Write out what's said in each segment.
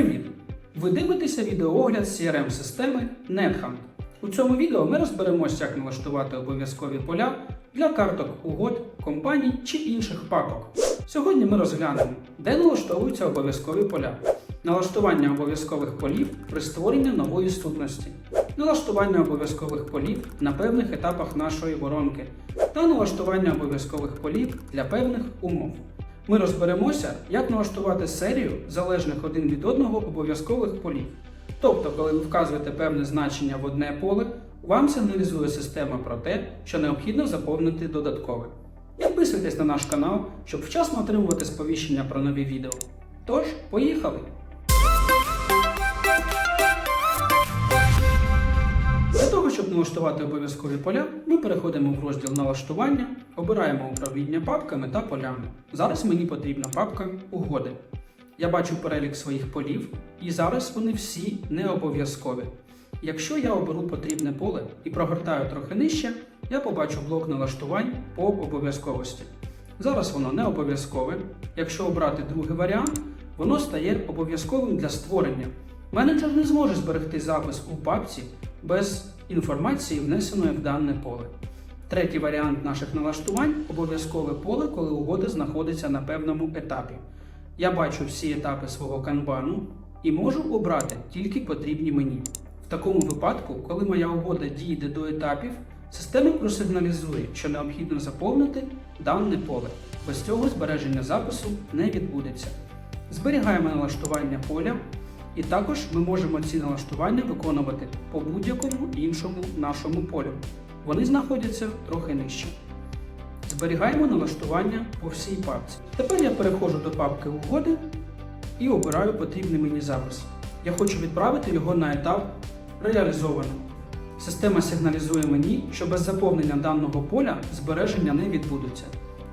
Привіт! Ви дивитеся відеоогляд CRM-системи NetHunt. У цьому відео ми розберемося, як налаштувати обов'язкові поля для карток угод, компаній чи інших папок. Сьогодні ми розглянемо, де налаштовуються обов'язкові поля, налаштування обов'язкових полів при створенні нової сутності, налаштування обов'язкових полів на певних етапах нашої воронки та налаштування обов'язкових полів для певних умов. Ми розберемося, як налаштувати серію залежних один від одного обов'язкових полів. Тобто, коли ви вказуєте певне значення в одне поле, вам сигналізує система про те, що необхідно заповнити додаткове. Підписуйтесь на наш канал, щоб вчасно отримувати сповіщення про нові відео. Тож, поїхали! Налаштувати обов'язкові поля, ми переходимо в розділ налаштування, обираємо управління папками та полями. Зараз мені потрібна папка угоди. Я бачу перелік своїх полів, і зараз вони всі не обов'язкові. Якщо я оберу потрібне поле і прогортаю трохи нижче, я побачу блок налаштувань по обов'язковості. Зараз воно не обов'язкове. Якщо обрати другий варіант, воно стає обов'язковим для створення. Менеджер не зможе зберегти запис у папці без інформації, внесеної в дане поле. Третій варіант наших налаштувань обов'язкове поле, коли угода знаходиться на певному етапі. Я бачу всі етапи свого канбану і можу обрати тільки потрібні мені. В такому випадку, коли моя угода дійде до етапів, система просигналізує, що необхідно заповнити дане поле. Без цього збереження запису не відбудеться. Зберігаємо налаштування поля, і також ми можемо ці налаштування виконувати по будь-якому іншому нашому полю. Вони знаходяться трохи нижче. Зберігаємо налаштування по всій папці. Тепер я переходжу до папки угоди і обираю потрібний мені запис. Я хочу відправити його на етап реалізовано. Система сигналізує мені, що без заповнення даного поля збереження не відбудуться.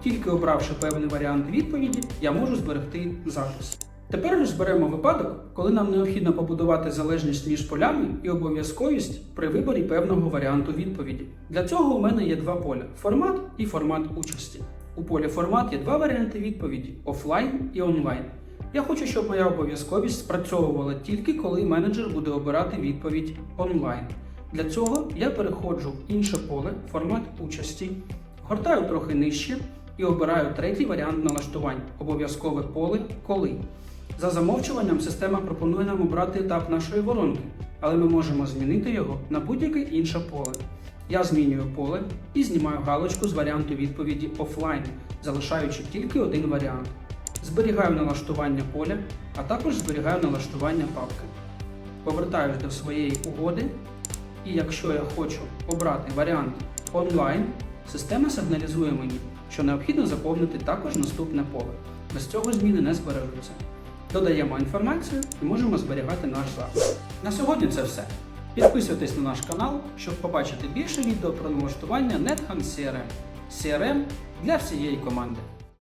Тільки обравши певний варіант відповіді, я можу зберегти запис. Тепер розберемо випадок, коли нам необхідно побудувати залежність між полями і обов'язковість при виборі певного варіанту відповіді. Для цього у мене є два поля формат і формат участі. У полі формат є два варіанти відповіді офлайн і онлайн. Я хочу, щоб моя обов'язковість спрацьовувала тільки коли менеджер буде обирати відповідь онлайн. Для цього я переходжу в інше поле формат участі, гортаю трохи нижче і обираю третій варіант налаштувань обов'язкове поле коли. За замовчуванням система пропонує нам обрати етап нашої воронки, але ми можемо змінити його на будь-яке інше поле. Я змінюю поле і знімаю галочку з варіанту відповіді офлайн, залишаючи тільки один варіант. Зберігаю налаштування поля, а також зберігаю налаштування папки. Повертаюсь до своєї угоди, і якщо я хочу обрати варіант онлайн, система сигналізує мені, що необхідно заповнити також наступне поле. Без цього зміни не збережуться. Додаємо інформацію і можемо зберігати наш запис. На сьогодні це все. Підписуйтесь на наш канал, щоб побачити більше відео про налаштування NetHunt CRM. CRM для всієї команди.